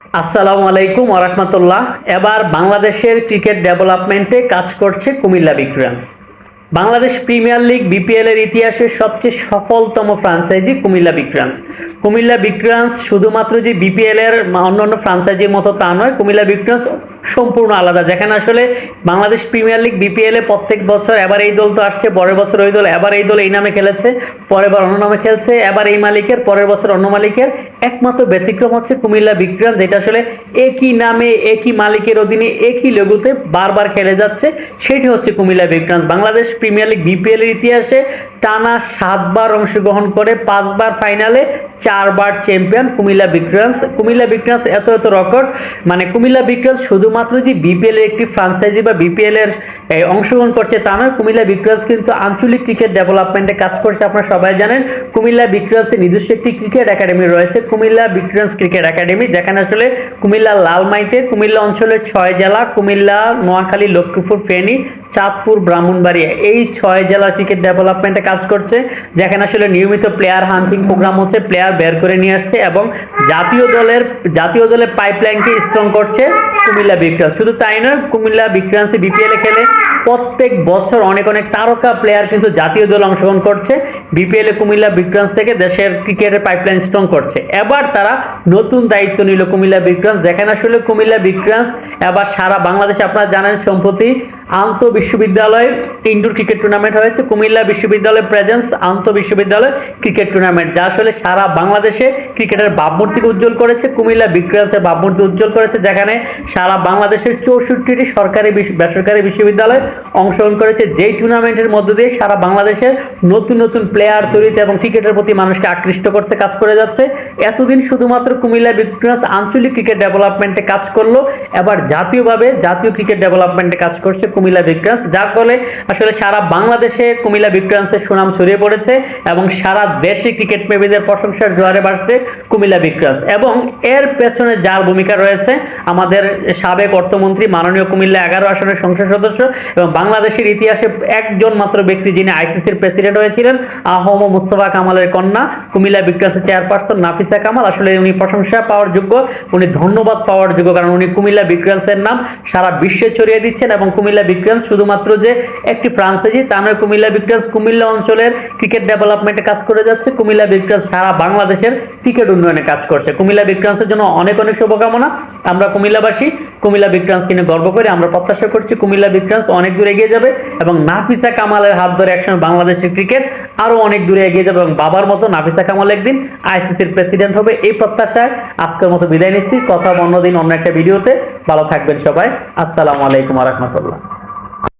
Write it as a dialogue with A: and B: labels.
A: আসসালামু আলাইকুম ওরহমতুল্লাহ এবার বাংলাদেশের ক্রিকেট ডেভেলপমেন্টে কাজ করছে Comilla Victorians Bangladesh Premier League, BPL এর ইতিহাসে সবচেয়ে সফলতম ফ্রাঞ্চাইজি কুমিল্লা বিক্রান্স কুমিল্লা ভিক্টোরিয়ান্স শুধুমাত্র যে বিপিএল এর অন্যান্য ফ্রাঞ্চাইজির মতো তা নয়, কুমিল্লা বিক্রান্স সম্পূর্ণ আলাদা। যেখানে আসলে বাংলাদেশ প্রিমিয়ার লিগ বিপিএল এ প্রত্যেক বছর এবার এই দল তো আসছে, পরের বছর ওই দল, এবার এই দল এই নামে খেলেছে, পরের বার অন্য নামে খেলছে, এবার এই মালিকের, পরের বছর অন্য মালিকের। একমাত্র ব্যতিক্রম হচ্ছে কুমিল্লা ভিক্টোরিয়ান্স যেটা আসলে একই নামে, একই মালিকের অধীনে, একই লঘুতে বারবার খেলে যাচ্ছে, সেটি হচ্ছে Comilla Victorians Bangladesh Premier League BPL এর ইতিহাসে টানা সাতবার অংশগ্রহণ করে, পাঁচবার ফাইনালে, চারবার champion Comilla Victorians Comilla Victorians এত এত রেকর্ড মানে কুমিল্লা ভিক্টোরিয়ান্স শুধুমাত্র যে বিপিএল এর একটি ফ্রাঞ্চাইজি বা বিপিএল এর অংশগ্রহণ করছে তা নয়, কুমিল্লা ভিক্টোরিয়ান্স কিন্তু আঞ্চলিক ক্রিকেট ডেভেলপমেন্টে কাজ করছে, আপনারা সবাই জানেন। কুমিল্লা ভিক্টোরিয়ান্সের নিজস্ব একটি ক্রিকেট একাডেমি রয়েছে, কুমিল্লা ভিক্টোরিয়ান্স ক্রিকেট একাডেমি যেখানে আসলে কুমিল্লা লালমাইতে, কুমিল্লা অঞ্চলের ছয় জেলা, কুমিল্লা, নোয়াখালী, লক্ষ্মীপুর, ফেনী, চাঁদপুর, ব্রাহ্মণবাড়িয়া, এই ছয় জেলা ক্রিকেট ডেভেলপমেন্টে কাজ করছে, যেখানে আসলে নিয়মিত প্লেয়ার হান্টিং প্রোগ্রাম হচ্ছে প্লেয়ার বের করে নিয়ে আসছে এবং জাতীয় দলের জাতীয় দলের পাইপলাইনকে স্ট্রং করছে কুমিল্লা ভিক্টোরিয়ান্স শুধু তাই নয়, কুমিল্লা বিপিএল এ খেলে প্রত্যেক বছর অনেক অনেক তারকা প্লেয়ার কিন্তু জাতীয় দল অংশগ্রহণ করছে। বিপিএল এ কুমিল্লা ভিক্টোরিয়ান্স থেকে দেশের ক্রিকেটের পাইপলাইন স্ট্রং করছে। এবার তারা নতুন দায়িত্ব নিল কুমিল্লা ভিক্টোরিয়ান্স যেখানে আসলে কুমিল্লা ভিক্টোরিয়ান্স এবার সারা বাংলাদেশে আপনারা জানেন, সম্প্রতি আন্ত বিশ্ববিদ্যালয় ইনডোর ক্রিকেট টুর্নামেন্ট হয়েছে। কুমিল্লা বিশ্ববিদ্যালয় প্রেজেন্স আন্ত বিশ্ববিদ্যালয় ক্রিকেট টুর্নামেন্ট, যা আসলে সারা বাংলাদেশে ক্রিকেটের ভাবমূর্তিকে উজ্জ্বল করেছে। কুমিল্লা ভিক্টোরিয়ান্সের ভাবমূর্তি উজ্জ্বল করেছে, যেখানে সারা বাংলাদেশের চৌষট্টিটি সরকারি বেসরকারি বিশ্ববিদ্যালয় অংশগ্রহণ করেছে। যেই টুর্নামেন্টের মধ্য দিয়ে সারা বাংলাদেশের নতুন নতুন প্লেয়ার তৈরিতে এবং ক্রিকেটের প্রতি মানুষকে আকৃষ্ট করতে কাজ করে যাচ্ছে। এতদিন শুধুমাত্র কুমিল্লা ভিক্টোরিয়ান্স আঞ্চলিক ক্রিকেট ডেভেলপমেন্টে কাজ করল। এবার জাতীয়ভাবে জাতীয় ক্রিকেট ডেভেলপমেন্টে কাজ করছে কুমিল্লা ভিক্টোরিয়ান্স যার ফলে আসলে সারা বাংলাদেশে কুমিল্লা ভিক্টোরিয়ান্সের সুনাম ছড়িয়ে পড়েছে এবং সারা দেশে ক্রিকেট প্রেমীদের প্রশংসার জোয়ারে বাড়ছে কুমিল্লা ভিক্টোরিয়ান্স এবং এর পেছনে যার ভূমিকা রয়েছে, আমাদের সাবেক অর্থমন্ত্রী মাননীয় কুমিল্লা এগারো আসনের সংসদ সদস্য এবং বাংলাদেশের ইতিহাসে একজন মাত্র ব্যক্তি যিনি আইসিসির প্রেসিডেন্ট হয়েছিলেন, আহম মুস্তফা কামালের কন্যা, কুমিল্লা ভিক্টোরিয়ান্সের চেয়ারপারসন নাফিসা কামাল। আসলে উনি প্রশংসা পাওয়ার যোগ্য, উনি ধন্যবাদ পাওয়ার যোগ্য, কারণ উনি কুমিল্লা ভিক্টোরিয়ান্সের নাম সারা বিশ্বে ছড়িয়ে দিচ্ছেন এবং কুমিল্লা ভিক্টোরিয়ান্স শুধুমাত্র যে একটি ফ্রান্সাইজি তা নয় কুমিল্লা ভিক্টোরিয়ান্স কুমিল্লা অঞ্চলের ক্রিকেট ডেভেলপমেন্টে কাজ করে যাচ্ছে। কুমিল্লা ভিক্টোরিয়ান্স সারা বাংলাদেশের ক্রিকেট উন্নয়নে কাজ করছে। কুমিল্লা ভিক্টোরিয়ান্সের জন্য অনেক অনেক শুভকামনা। আমরা কুমিল্লাবাসী, কুমিল্লা ভিক্টোরিয়ান্সকে নিয়ে গর্ব করি আমরা প্রত্যাশা করছি কুমিল্লা ভিক্টোরিয়ান্স অনেক দূরে এগিয়ে যাবে এবং নাফিসা কামালের হাত ধরে একসময় বাংলাদেশের ক্রিকেট আরও অনেক দূরে এগিয়ে যাবে এবং বাবার মতো নাফিসা কামাল একদিন আইসিসির প্রেসিডেন্ট হবে এই প্রত্যাশায় আজকের মতো বিদায় নিচ্ছি। কথা অন্যদিন অন্য একটা ভিডিওতে। ভালো থাকবেন সবাই। আসসালামু আলাইকুম রহমতুল্লাহ।